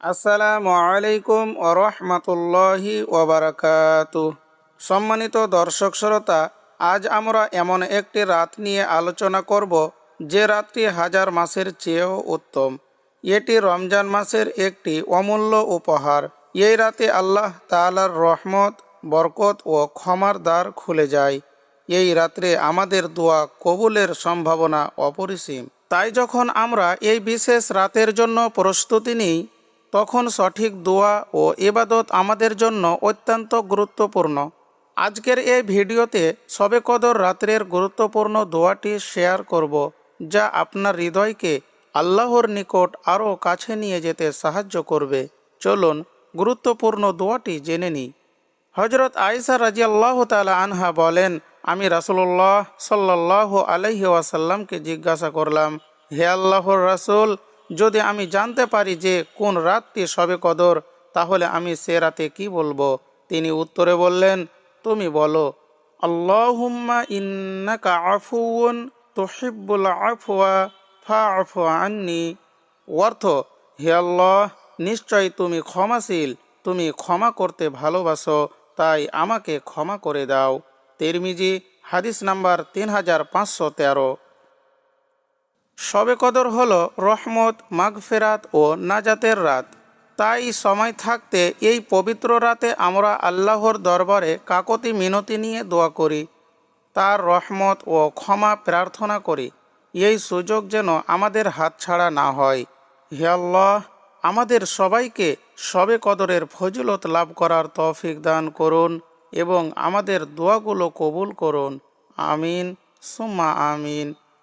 আসসালামু আলাইকুম ওরহমতুল্লাহি ওবরাকাতু সম্মানিত দর্শক শ্রোতা, আজ আমরা এমন একটি রাত নিয়ে আলোচনা করব, যে রাতটি হাজার মাসের চেয়েও উত্তম। এটি রমজান মাসের একটি অমূল্য উপহার। এই রাতে আল্লাহ তাআলার রহমত, বরকত ও ক্ষমার দ্বার খুলে যায়। এই রাত্রে আমাদের দোয়া কবুলের সম্ভাবনা অপরিসীম। তাই যখন আমরা এই বিশেষ রাতের জন্য প্রস্তুতি নিই তখন সঠিক দোয়া ও ইবাদত আমাদের জন্য অত্যন্ত গুরুত্বপূর্ণ। আজকের এই ভিডিওতে সবে কদর রাত্রের গুরুত্বপূর্ণ দোয়াটি শেয়ার করব, যা আপনার হৃদয়কে আল্লাহর নিকট আরও কাছে নিয়ে যেতে সাহায্য করবে। চলুন গুরুত্বপূর্ণ দোয়াটি জেনে নিই। হজরত আয়েশা রাজি আল্লাহ তালা আনহা বলেন, আমি রাসুল্লাহ সাল্লাহ আলহি ওয়াসাল্লামকে জিজ্ঞাসা করলাম, হে আল্লাহর রাসূল যদি আমি জানতে পারি যে কোন রাতটি সবে কদর, তাহলে আমি সে রাতে কি বলব? তিনি উত্তরে বললেন, তুমি বলো, আল্লাহুম্মা ইন্নাকা আফুউন তুহিব্বুল আফওয়া, ফাআফু আন্নি। অর্থ, হে আল্লাহ, নিশ্চয় তুমি ক্ষমাশীল, তুমি ক্ষমা করতে ভালোবাসো, তাই আমাকে ক্ষমা করে দাও। তেরমিজি, হাদিস নাম্বার তিন হাজার পাঁচশো তেরো। শবে কদর হল রহমত, মাগফেরাত ও নাজাতের রাত। তাই সময় থাকতে এই পবিত্র রাতে আমরা আল্লাহর দরবারে কাকতি মিনতি নিয়ে দোয়া করি, তার রহমত ও ক্ষমা প্রার্থনা করি। এই সুযোগ যেন আমাদের হাতছাড়া না হয়। হে আল্লাহ, আমাদের সবাইকে সবে কদরের ফজিলত লাভ করার তৌফিক দান করুন এবং আমাদের দোয়াগুলো কবুল করুন। আমিন, সুম্মা আমিন।